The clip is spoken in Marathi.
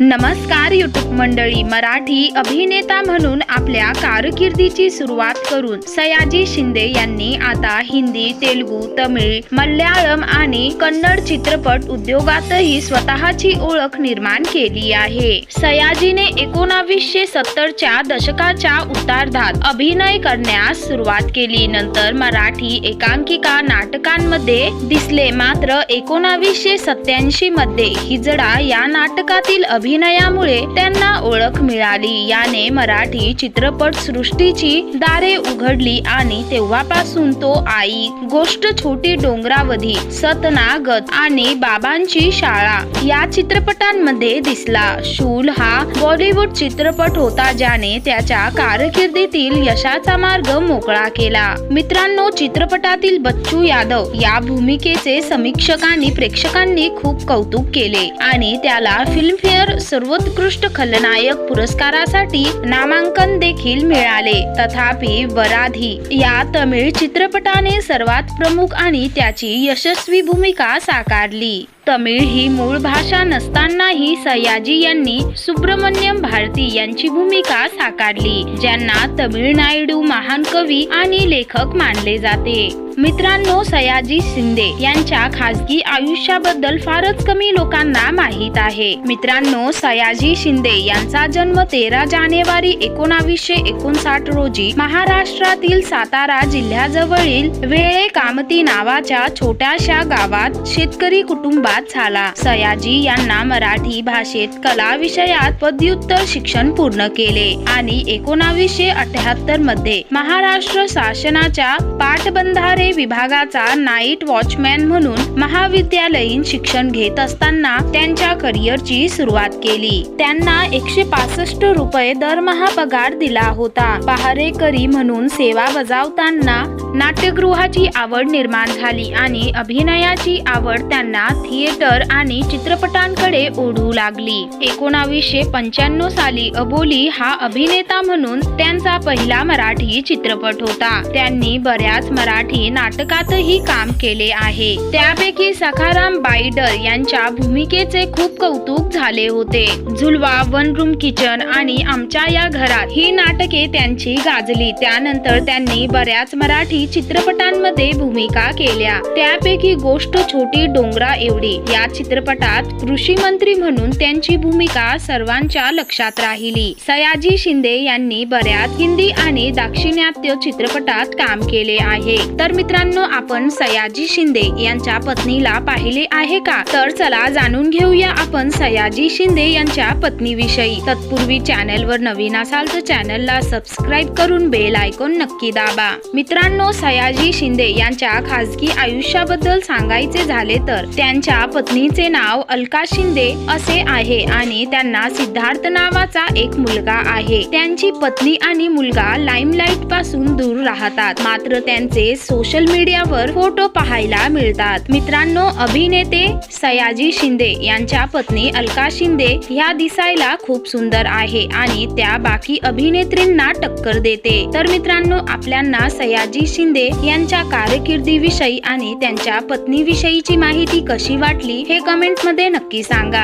नमस्कार युट्यूब मंडळी मराठी अभिनेता म्हणून आपल्या कारकिर्दीची सुरुवात करून सयाजी शिंदे यांनी आता हिंदी तेलुगू तमिळ मल्याळम आणि कन्नड चित्रपट उद्योगातही स्वतःची ओळख निर्माण केली आहे. सयाजीने एकोणावीसशे सत्तरच्या दशकाच्या उत्तरार्धात अभिनय करण्यास सुरुवात केली. नंतर मराठी एकांकिका नाटकांमध्ये दिसले मात्र एकोणावीसशे सत्याऐंशी मध्ये हिजडा या नाटकातील अभिनयामुळे त्यांना ओळख मिळाली. याने मराठी चित्रपट सृष्टीची दारे उघडली आणि तेव्हापासून तो आई गोष्ट छोटी डोंगरावधी सतनागत आणि बाबांची शाळा या चित्रपटांमध्ये दिसला. शूल हा बॉलिवूड चित्रपट होता ज्याने त्याच्या कारकिर्दीतील यशाचा मार्ग मोकळा केला. मित्रांनो चित्रपटातील बच्चू यादव या भूमिकेचे समीक्षकांनी प्रेक्षकांनी खूप कौतुक केले आणि त्याला फिल्मफेअर सर्वोत्कृष्ट खलनायक पुरस्कारासाठी नामांकन देखील मिळाले. तथापि वराधी या तमिळ चित्रपटाने सर्वात प्रमुख आणि त्याची यशस्वी भूमिका साकारली. तमिळ ही मूळ भाषा नसतानाही सयाजी यांनी सुब्रमण्यम भारती यांची भूमिका साकारली ज्यांना तमिळनाडू महान कवी आणि लेखक मानले जाते. मित्रांनो सयाजी शिंदे यांच्या खासगी आयुष्याबद्दल फारच कमी लोकांना माहीत आहे. मित्रांनो सयाजी शिंदे यांचा जन्म तेरा जानेवारी एकोणावीसशे एकोणसाठ रोजी महाराष्ट्रातील सातारा जिल्ह्याजवळील वेळे कामती नावाच्या छोट्याशा गावात शेतकरी कुटुंबात झाला. सयाजी यांना मराठी भाषेत कला विषयात पदव्युत्तर शिक्षण पूर्ण केले आणि एकोणावीसशे अठ्याहत्तरमध्ये महाराष्ट्र शासनाच्या पाटबंधारे विभागाचा नाईट वॉचमॅन म्हणून महाविद्यालयीन शिक्षण घेत असताना त्यांच्या करिअरची सुरुवात केली. त्यांना एकशे पासष्ट रुपये दरमहा पगार दिला होता. पहारेकरी म्हणून सेवा बजावताना नाट्यगृहाची आवड निर्माण झाली आणि अभिनयाची आवड त्यांना थिएटर आणि चित्रपटांकडे ओढू लागली. एकोणावीसशे पंच्याण्णव साली अबोली हा अभिनेता म्हणून त्यांचा पहिला मराठी चित्रपट होता. त्यांनी बऱ्याच मराठी नाटकातही काम केले आहे. त्यापैकी सखाराम बाईडर यांच्या भूमिकेचे खूप कौतुक झाले होते. झुलवा वन रूम किचन आणि आमच्या या घरात ही नाटके त्यांची गाजली. त्यानंतर त्यांनी बऱ्याच मराठी चित्रपटांमध्ये भूमिका केल्या. त्यापैकी गोष्ट छोटी डोंगरा एवढी या चित्रपटात कृषी मंत्री म्हणून त्यांची भूमिका सर्वांच्या लक्षात राहिली. सयाजी शिंदे यांनी बऱ्याच हिंदी आणि दाक्षिणात्य चित्रपटात काम केले आहे. तर मित्रांनो आपण सयाजी शिंदे यांच्या पत्नीला पाहिले आहे का? तर चला जाणून घेऊया आपण सयाजी शिंदे यांच्या पत्नीविषयी. तत्पूर्वी चॅनल वर नवीन असाल तर चॅनलला सबस्क्राईब करून बेल आयकॉन नक्की दाबा. मित्रांनो सयाजी शिंदे यांच्या खासगी आयुष्याबद्दल सांगायचे झाले तर त्यांच्या पत्नीचे नाव अलका शिंदे असे आहे आणि त्यांना सिद्धार्थ नावाचा एक मुलगा आहे. त्यांची पत्नी आणि मुलगा लाईमलाईटपासून दूर राहतात. मात्र त्यांचे सोशल मीडियावर फोटो पाहायला मिळतात. मित्रांनो अभिनेते सयाजी शिंदे यांच्या पत्नी अलका शिंदे ह्या दिसायला खूप सुंदर आहे आणि त्या बाकी अभिनेत्रींना टक्कर देते. तर मित्रांनो आपल्यांना सयाजी शिंदे यांच्या कारकिर्दीविषयी आणि त्यांच्या पत्नीविषयीची माहिती कशी वाटली हे कमेंटमध्ये नक्की सांगा.